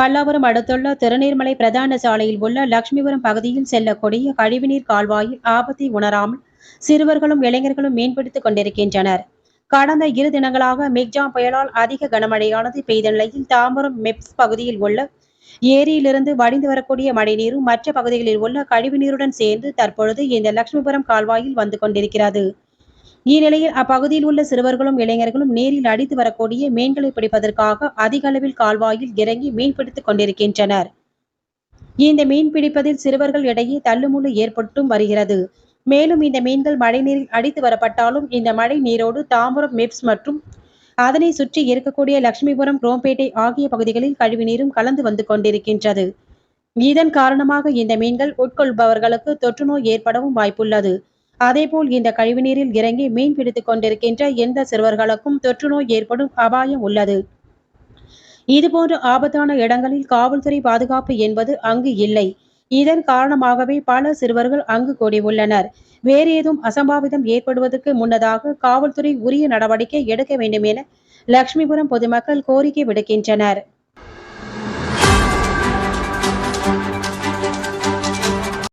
பல்லாவரம் அடுத்துள்ள திருநீர்மலை பிரதான சாலையில் உள்ள லட்சுமிபுரம் பகுதியில் செல்லக்கூடிய கழிவுநீர் கால்வாயில் ஆபத்தை உணராமல் சிறுவர்களும் இளைஞர்களும் மீன்பிடித்துக் கொண்டிருக்கின்றனர். கடந்த இரு தினங்களாக மிக்ஜா புயலால் அதிக கனமழையானது பெய்த நிலையில் தாம்பரம் மெப்ஸ் பகுதியில் உள்ள ஏரியிலிருந்து வடிந்து வரக்கூடிய மழைநீரும் மற்ற பகுதிகளில் உள்ள கழிவுநீருடன் சேர்ந்து தற்பொழுது இந்த லட்சுமிபுரம் கால்வாயில் வந்து கொண்டிருக்கிறது. இந்நிலையில் அப்பகுதியில் உள்ள சிறுவர்களும் இளைஞர்களும் நீரில் அடித்து வரக்கூடிய மீன்களை பிடிப்பதற்காக அதிக அளவில் கால்வாயில் இறங்கி மீன்பிடித்துக் கொண்டிருக்கின்றனர். இந்த மீன் பிடிப்பதில் சிறுவர்கள் இடையே தள்ளுமுள்ளு ஏற்பட்டும் வருகிறது. மேலும் இந்த மீன்கள் மழைநீரில் அடித்து வரப்பட்டாலும் இந்த மழை நீரோடு தாம்பரம் மெப்ஸ் மற்றும் அதனை சுற்றி இருக்கக்கூடிய லட்சுமிபுரம் குரோம்பேட்டை ஆகிய பகுதிகளில் கழிவுநீரும் கலந்து வந்து கொண்டிருக்கின்றது. இதன் காரணமாக இந்த மீன்கள் உட்கொள்பவர்களுக்கு தொற்றுநோய் ஏற்படவும் வாய்ப்புள்ளது. அதேபோல் இந்த கழிவுநீரில் இறங்கி மீன் பிடித்துக் கொண்டிருக்கின்ற எந்த சிறுவர்களுக்கும் தொற்றுநோய் ஏற்படும் அபாயம் உள்ளது. இதுபோன்ற ஆபத்தான இடங்களில் காவல்துறை பாதுகாப்பு என்பது அங்கு இல்லை. இதன் காரணமாகவே பல சிறுவர்கள் அங்கு கூடியுள்ளனர். வேறு ஏதும் அசம்பாவிதம் ஏற்படுவதற்கு முன்னதாக காவல்துறை உரிய நடவடிக்கை எடுக்க வேண்டும் என லட்சுமிபுரம் பொதுமக்கள் கோரிக்கை விடுக்கின்றனர்.